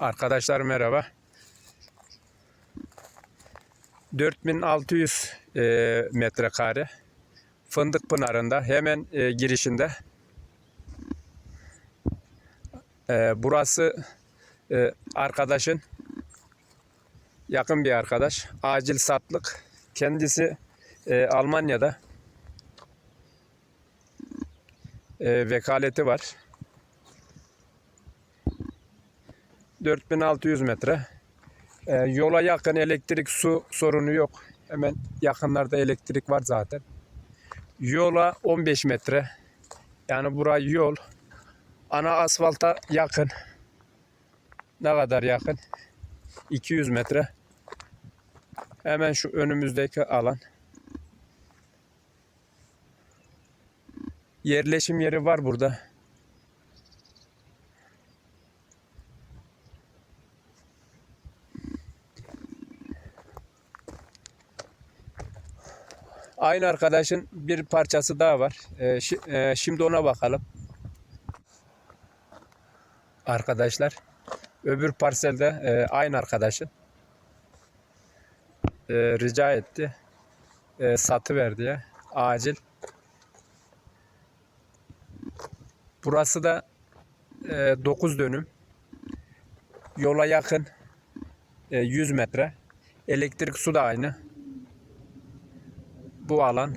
Arkadaşlar merhaba. 4600 e, metrekare Fındık Pınarı'nda hemen e, girişinde. E, burası e, arkadaşın yakın bir arkadaş. Acil satlık. Kendisi e, Almanya'da. E, vekaleti var. 4600 metre. Ee, yola yakın elektrik su sorunu yok. Hemen yakınlarda elektrik var zaten. Yola 15 metre. Yani burayı yol. Ana asfalta yakın. Ne kadar yakın? 200 metre. Hemen şu önümüzdeki alan. Yerleşim yeri var burada. Aynı arkadaşın bir parçası daha var. Ee, şi- e, şimdi ona bakalım. Arkadaşlar, öbür parselde e, aynı arkadaşın e, rica etti. E, satı ver diye. Acil. Burası da e, 9 dönüm. Yola yakın. E, 100 metre. Elektrik su da aynı bu alan.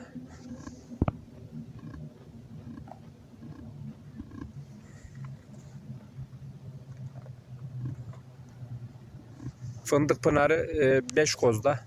Fındık Pınarı 5 kozda